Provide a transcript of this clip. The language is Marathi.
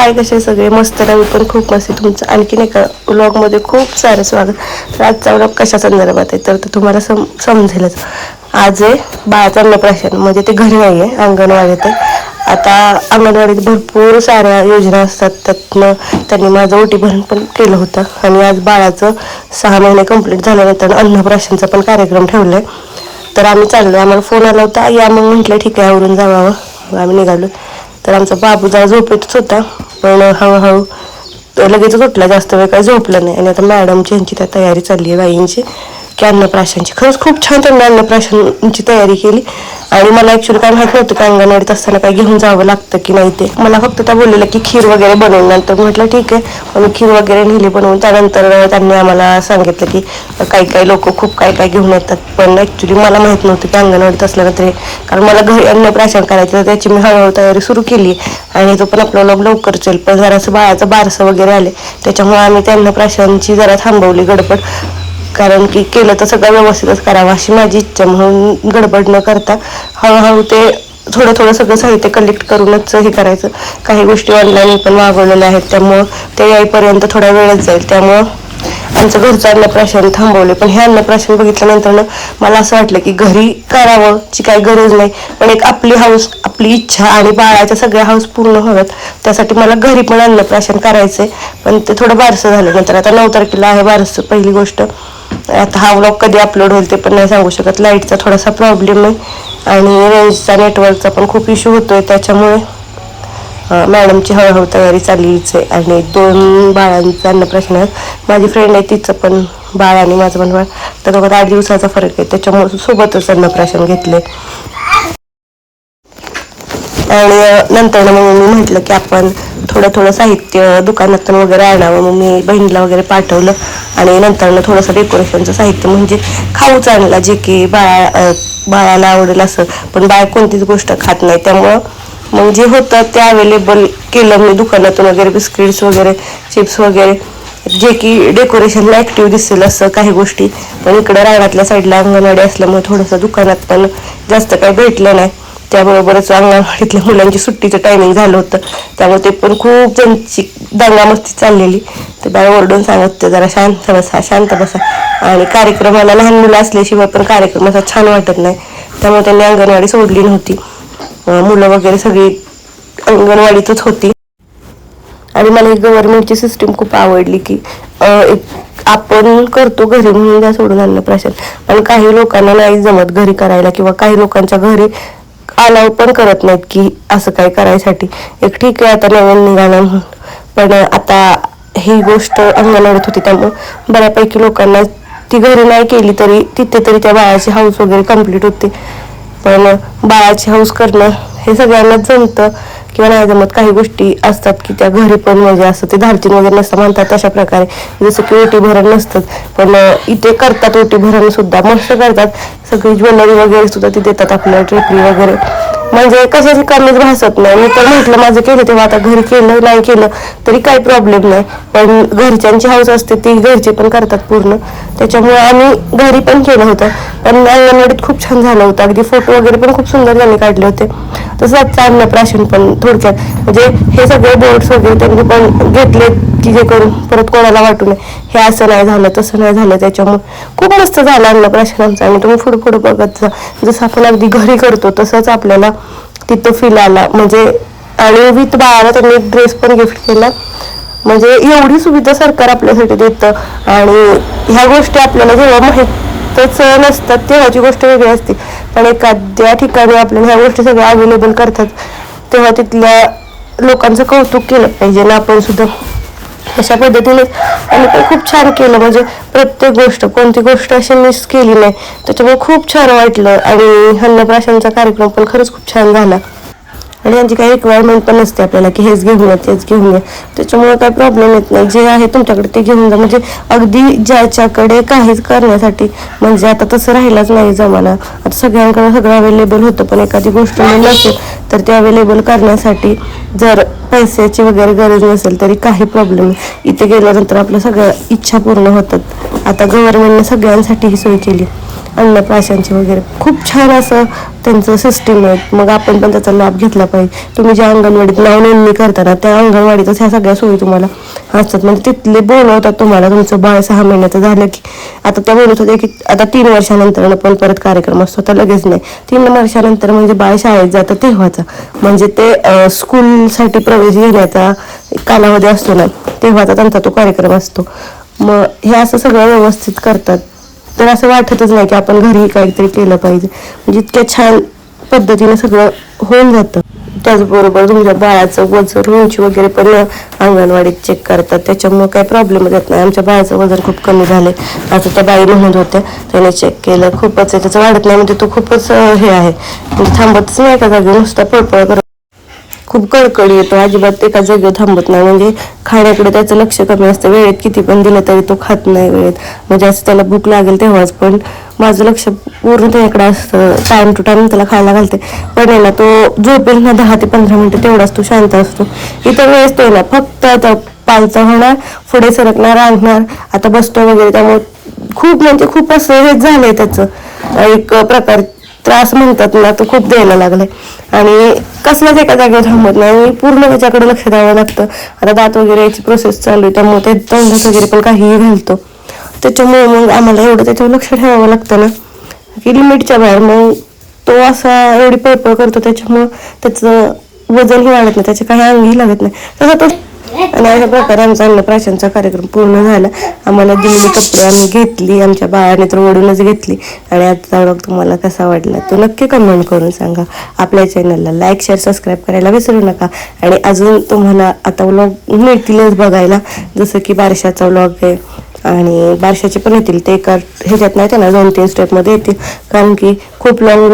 काय कसे सगळे? मस्त रवी पण खूप मस्त आहे. तुमचं. आणखीन एका व्लॉगमध्ये खूप सारं स्वागत. तर आजचा व्लॉग कशा संदर्भात आहे? तर ते तुम्हाला सम समजेलच. आज आहे बाळाचा अन्नप्राशन. म्हणजे ते घरी नाही आहे अंगणवाडीत आहे. आता अंगणवाडीत भरपूर साऱ्या योजना असतात. त्यातनं त्यांनी माझं ओटी भरण पण केलं होतं. आणि आज बाळाचं सहा महिने कंप्लीट झाल्यानंतर अन्नप्राशनचा पण कार्यक्रम ठेवला आहे तर आम्ही चाललो आम्हाला फोन आला होता. या मग म्हटलं ठीक आहे आवरून जावावं मग आम्ही निघालो. तर आमचा बाबू जरा झोपेतच होता पण हळूहळू लगेचच लगेच उठला जास्त वेळ काय झोपला नाही. आणि आता मॅडमची यांची त्या तयारी चालली आहे बाईंची. की अन्नप्राशनची. खरंच खूप छान त्यांनी अन्नप्राशांची तयारी केली. आणि मला ऍक्च्युली काय माहीत नव्हतं की अंगणवाडीत असताना काय घेऊन जावं लागतं की नाही ते. मला फक्त त्या बोललेलं की खीर वगैरे बनवून नंतर म्हटलं ठीक आहे. मग खीर वगैरे नेली बनवून. त्यानंतर त्यांनी आम्हाला सांगितलं की काही काही लोक खूप काय काय घेऊन येतात. पण ऍक्च्युली मला माहीत नव्हतं की अंगणवाडीत असल्यानंतर कारण मला घरी अन्नप्राशन करायचं तर त्याची मी हळूहळू तयारी सुरू केली. आणि तो पण आपला लॉग लवकर चल. पण जरासं बाळाचं बारसं वगैरे आले त्याच्यामुळे आम्ही त्या अन्नप्राशनची जरा थांबवली गडबड. कारण की केलं तर सगळं व्यवस्थितच करावं अशी माझी इच्छा. म्हणून गडबड न करता हळूहळू ते थोडं थोडं सगळं साहित्य कलेक्ट करूनच हे करायचं. काही गोष्टी ऑनलाईन पण मागवलेल्या आहेत त्यामुळं ते याईपर्यंत थोडा वेळच जाईल. त्यामुळं आमचं घरचं अन्नप्राशन थांबवले पण हे अन्नप्राशन बघितल्यानंतर मला असं वाटलं की घरी करावं ची काही गरज नाही. पण एक आपली हाऊस आपली इच्छा आणि बाळाच्या सगळ्या हाऊस पूर्ण व्हाव्यात. त्यासाठी मला घरी पण अन्नप्राशन करायचंय. पण ते थोडं बारसं झालं नंतर. आता नऊ तारखेला आहे बारसं पहिली गोष्ट. आता हा व्लॉग कधी अपलोड होईल ते पण नाही सांगू शकत. लाईटचा थोडासा प्रॉब्लेम आहे आणि रेंजचा नेटवर्कचा पण खूप इश्यू आहे त्याच्यामुळे मॅडमची हळूहळू तयारी चाललीच आहे आणि दोन बाळांचा अन्नप्राशन आहे माझी फ्रेंड आहे तिचं पण बाळ आणि माझं पण बाळ. तर दोघात आठ दिवसाचा फरक आहे त्याच्यामुळे सोबतच अन्नप्राशन घेतले. आणि नंतर मग मी म्हटलं की आपण थोडं थोडं साहित्य दुकानातून वगैरे आणावं. मग मी बहिणीला वगैरे पाठवलं आणि नंतरनं थोडंसं डेकोरेशनचं साहित्य म्हणजे खाऊच आणला. जे की बाळा बाळाला आवडेल असं. पण बाळ कोणतीच गोष्ट खात नाही. त्यामुळं मग जे होतं ते अवेलेबल केलं मी दुकानातून वगैरे बिस्किट्स वगैरे चिप्स वगैरे. जे की डेकोरेशनला ॲक्टिव्ह दिसेल असं काही गोष्टी. पण इकडं रानातल्या साईडला अंगणवाडी असल्यामुळे थोडंसं दुकानात पण जास्त काही भेटलं नाही. त्याबरोबरच अंगणवाडीतल्या मुलांची सुट्टीचं टायमिंग झालं होतं. त्यामुळे ते पण खूप त्यांची दंगामस्ती चाललेली. ते बाळ ओरडून सांगत होते जरा शांत बसा शांत बसा. आणि कार्यक्रमाला लहान मुलं असल्याशिवाय पण कार्यक्रम असा छान वाटत नाही. त्यामुळे त्यांनी अंगणवाडी सोडली नव्हती. मुलं वगैरे सगळी अंगणवाडीतच होती. आणि मला ही गव्हर्नमेंटची सिस्टीम खूप आवडली की एक आपण करतो घरी म्हणून सोडून आणलं प्रशासन पण काही लोकांना नाही जमत घरी करायला किंवा काही लोकांच्या घरी अलाव पण करत नाहीत की असं काय करायसाठी. एक ठीक आहे आता नवीन निघालं म्हणून. पण आता ही गोष्ट अंगणवाडीत होती त्यामुळं बऱ्यापैकी लोकांना ती घरी नाही केली तरी तिथे तरी त्या बाळाची हाऊस वगैरे कंप्लीट होते. पण बाळाची हाऊस करणं हे सगळ्यांनाच जमतं. किंवा नाही जमत काही गोष्टी असतात की त्या घरी पण म्हणजे असं ते धारचिन वगैरे नसतं म्हणतात तशा प्रकारे. जसं की ओटी भरण नसतं पण इथे करतात ओटी भरण सुद्धा. मस्त करतात सगळी ज्वेलरी वगैरे सुद्धा ती देतात आपल्याला ट्रिपली वगैरे. म्हणजे कशाची कमीच भासत नाही. मी तर म्हटलं माझं केलं तेव्हा आता घरी केलं नाही केलं तरी काही प्रॉब्लेम नाही. पण घरच्यांची हाऊस असते ती घरचे पण करतात पूर्ण. त्याच्यामुळे आम्ही घरी पण केलं होतं. पण अंगणवाडीत खूप छान झालं होतं. अगदी फोटो वगैरे पण खूप सुंदर त्यांनी काढले होते. तसंच अन्नप्राशन पण थोडक्यात म्हणजे हे सगळे बोर्ड्स वगैरे त्यांनी पण घेतले की जे करून परत कोणाला वाटू नये. हे असं नाही झालं तसं नाही झालं त्याच्यामुळे खूप मस्त झालं अन्नप्राशन आमचं आणि तुम्ही पुढे पुढे बघत जा. जसं आपण अगदी घरी करतो तसंच आपल्याला तिथं फील आला. म्हणजे आणि विथ बाळाला त्यांनी एक ड्रेस पण गिफ्ट केला. म्हणजे एवढी सुविधा सरकार आपल्यासाठी देतं. आणि ह्या गोष्टी आपल्याला जेव्हा माहीतच नसतात तेव्हाची गोष्ट वेगळी असते. पण एखाद्या ठिकाणी आपल्याला ह्या गोष्टी सगळ्या अवेलेबल करतात. तेव्हा तिथल्या लोकांचं कौतुक केलं पाहिजे ना आपण सुद्धा. अशा पद्धतीने आणि पण खूप छान केलं. म्हणजे प्रत्येक गोष्ट कोणती गोष्ट अशी मिस केली नाही त्याच्यामुळे खूप छान वाटलं. आणि अन्नप्राशनचा कार्यक्रम पण खरंच खूप छान झाला. आणि यांची काही रिक्वायरमेंट पण नसते आपल्याला की हेच घेऊन या तेच घेऊन या. त्याच्यामुळे काही प्रॉब्लेम येत नाही. जे आहे तुमच्याकडे ते घेऊन जा. म्हणजे अगदी ज्याच्याकडे काहीच करण्यासाठी म्हणजे आता तसं राहिलाच नाही जमाना. आता सगळ्यांकडे सगळं अवेलेबल होतं पण एखादी गोष्ट नसेल तर ते अवेलेबल करण्यासाठी जर पैशाची वगैरे गरज नसेल तरी काही प्रॉब्लेम नाही. इथे गेल्यानंतर आपल्या सगळ्या इच्छा पूर्ण होतात. आता गव्हर्नमेंटने सगळ्यांसाठी ही सोय केली. अन्नप्राशांची वगैरे. खूप छान असं त्यांचं सिस्टीम आहे. मग आपण पण त्याचा लाभ घेतला पाहिजे. तुम्ही ज्या अंगणवाडीत नाव नोंदणी करताना त्या अंगणवाडीतच ह्या सगळ्या सोयी तुम्हाला असतात. म्हणजे तिथले बोलवतात तुम्हाला तुमचं बाळ सहा महिन्याचं झालं की आता त्या बोलत होते की आता तीन वर्षानंतर पण परत कार्यक्रम असतो तर लगेच नाही. तीन वर्षानंतर म्हणजे बाळ शाळेत जातं तेव्हाचा. म्हणजे ते स्कूलसाठी प्रवेश घेण्याचा कालावधी असतो ना तेव्हाचा त्यांचा तो कार्यक्रम असतो. मग हे असं सगळं व्यवस्थित करतात. तर असं वाटतच नाही की आपण घरी काहीतरी केलं पाहिजे. म्हणजे इतक्या छान पद्धतीने सगळं होऊन जातं. त्याचबरोबर तुमच्या बाळाचं वजन उंची वगैरे पण अंगणवाडीत चेक करतात. त्याच्यामुळे काही प्रॉब्लेम येत नाही. आमच्या बाळाचं वजन खूप कमी झाले असं त्या बाई म्हणत होत्या त्याने चेक केलं खूपच आहे. त्याचं वाढत नाही म्हणजे तो खूपच हे आहे. म्हणजे थांबतच नाही का जागी नुसता पळपळ करत खूप कळकळी येतो. अजिबात एका जागेवर थांबत नाही. म्हणजे खाण्याकडे त्याचं लक्ष कमी असतं. वेळेत किती पण दिलं तरी तो खात नाही वेळेत. म्हणजे असं त्याला भूक लागेल तेव्हाच. पण माझं लक्ष पूर्ण त्याकडे असतं. टाईम टू टाईम त्याला खायला घालते. पण आहे ना तो झोपेल ना दहा ते पंधरा मिनटं तेवढाच तो शांत असतो. इतर वेळेस तो ना फक्त आता पालचा होणार पुढे सरकणार रांगणार आता बसतो वगैरे. त्यामुळे खूप म्हणजे खूप असं हेच झालंय त्याचं. एक प्रकार त्रास म्हणतात ना तो खूप द्यायला लागलाय. आणि कसलाच एका जागेवर थांबत नाही. आणि पूर्ण त्याच्याकडे लक्ष द्यावं लागतं. आता दात वगैरे याची प्रोसेस चालू आहे त्यामुळे ते तोंडात वगैरे पण काहीही घालतो. त्याच्यामुळे मग आम्हाला एवढं त्याच्यावर लक्ष ठेवावं लागतं ना. की लिमिटच्या बाहेर मग तो असा एवढी पळपळ करतो त्याच्यामुळं त्याचं वजनही वाढत नाही त्याचे काही अंगही लागत नाही. तसं तो आणि अशा प्रकारे आमचा अन्नप्राशनचा कार्यक्रम पूर्ण झाला. आम्हाला दिलेली कपडे आम्ही घेतली आमच्या बाळाने तर ओढूनच घेतली. आणि आजचा व्लॉग तुम्हाला कसा वाटला तो नक्की कमेंट करून सांगा. आपल्या चॅनलला लाईक शेअर सबस्क्राईब करायला विसरू नका. आणि अजून तुम्हाला आता व्लॉग मिळतीलच बघायला. जसं की बारशाचा व्लॉग आहे आणि बारशाचे पण येतील. ते एका ह्याच्यात नाही ना दोन तीन स्टेपमध्ये येतील. कारण की खूप लॉंग